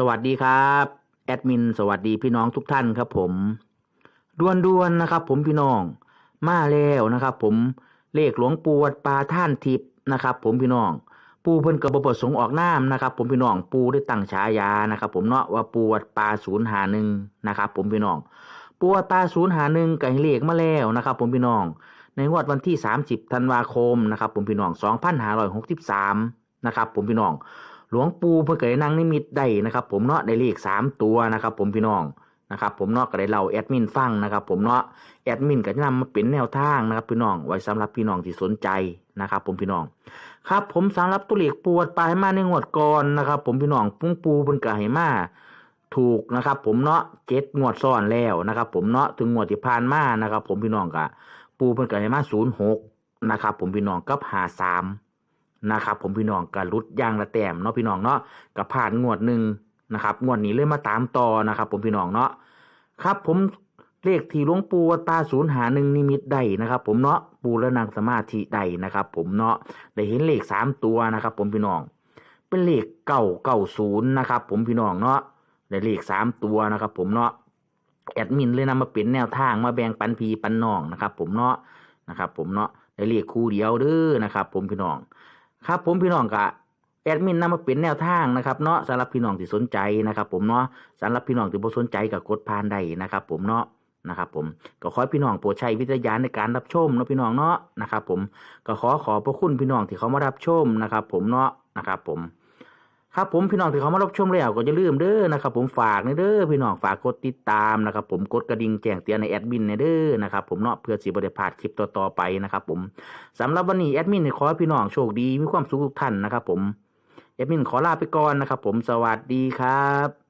สวัสดีครับแอดมินสวัสดีพี่น้องทุกท่านครับผมดวนดวนๆนะครับ ผมพี่น้อง มาแล้วนะครับ ผมเลขหลวงปู่วัดปลาท่านทิพย์นะครับ ผมพี่น้อง ปูเพิ่นกระบประสงค์ออกน้ำนะครับ ผมพี่น้องปูได้ตั้งฉายานะครับ ผมเนาะว่าปูวัดปลาศูนย์หาหนึ่งนะครับ ผมพี่น้อง ปูวัดปาศูนย์หาหนึ่งกับเลขมาแล้วนะครับ ผมพี่น้อง ในงวดวันที่ 30ธันวาคมนะครับ ผมพี่น้อง2563นะครับ ผมพี่น้อง หลวงปู่เพื่อเกิดนางนิมิตได้นะครับ ผมเนาะได้เลขสามตัวนะครับ ผมพี่น้องนะครับผมเนาะก็ได้เล่าแอดมินฟังนะครับ ผมเนาะแอดมินก็จะนำมาเป็นแนวทางนะครับ พี่น้องไว้สำหรับพี่น้องที่สนใจนะครับ ผมพี่น้อง ครับ ผมสำหรับตัวเลขปวดปลายมาในงวดก่อนนะครับ ผมพี่น้องปุ้งปูเป็นกระไหมาถูกนะครับ ผมเนาะเจ็ดงวดซ้อนแล้วนะครับ ผมเนาะถึงงวดที่ผ่านมานะครับ ผมพี่น้องกะปูเป็นกระไหมาศูนย์หกนะครับ ผมพี่น้องกับหาสาม นะครับผมพี่น้องกับรุดยางละแต้มเนาะพี่น้องเนาะกับผ่านงวดหนึ่งนะครับงวดนี้เลยมาตามต่อนะครับ ผมพี่น้องเนาะครับผมเลขที่หลวงปู่วัดตาศูนย์หาหนึ่งนิมิตได้นะครับ ผมเนาะปูและนางสมาธิได้นะครับ ผมเนาะได้เห็นเลขสามตัวนะครับ ผมพี่น้อง เป็นเลขเก้าเก้าศูนย์นะครับ ผมพี่น้องเนาะได้เลขสามตัวนะครับ ผมเนาะแอดมินเลยนำมาเป็นแนวทางมาแบ่งปันพีปันน้องนะครับ ผมเนาะนะครับ ผมเนาะได้เลขคู่เดียวเด้อนะครับ ผมพี่น้อง ครับผมพี่น้องกะแอดมินนำมาเป็นแนวทางนะครับเนาะสำหรับพี่น้องที่สนใจนะครับ ผมเนาะสำหรับพี่น้องที่บ่สนใจกับกดผ่านได้นะครับ ผมเนาะนะครับผมก็ขอพี่น้องโปรดใช้วิจารณญาณในการรับชมเนาะพี่น้องเนาะนะครับ ผมก็ขอขอบพระคุณพี่น้องที่เขามารับชมนะครับ ผมเนาะนะครับ ผม ครับผมพี่น้องที่เขามารับชมแล้วก็อย่าลืมเด้อนะครับผมฝากในเด้อพี่น้องฝากกดติดตามนะครับผมกดกระดิ่งแจ้งเตือนในแอดมินในเด้อนะครับผมเนาะเพื่อสิบริพลาดคลิปต่อๆไปนะครับผมสำหรับวันนี้แอดมินขอพี่น้องโชคดีมีความสุขทุกท่านนะครับผมแอดมินขอลาไปก่อนนะครับผมสวัสดีครับ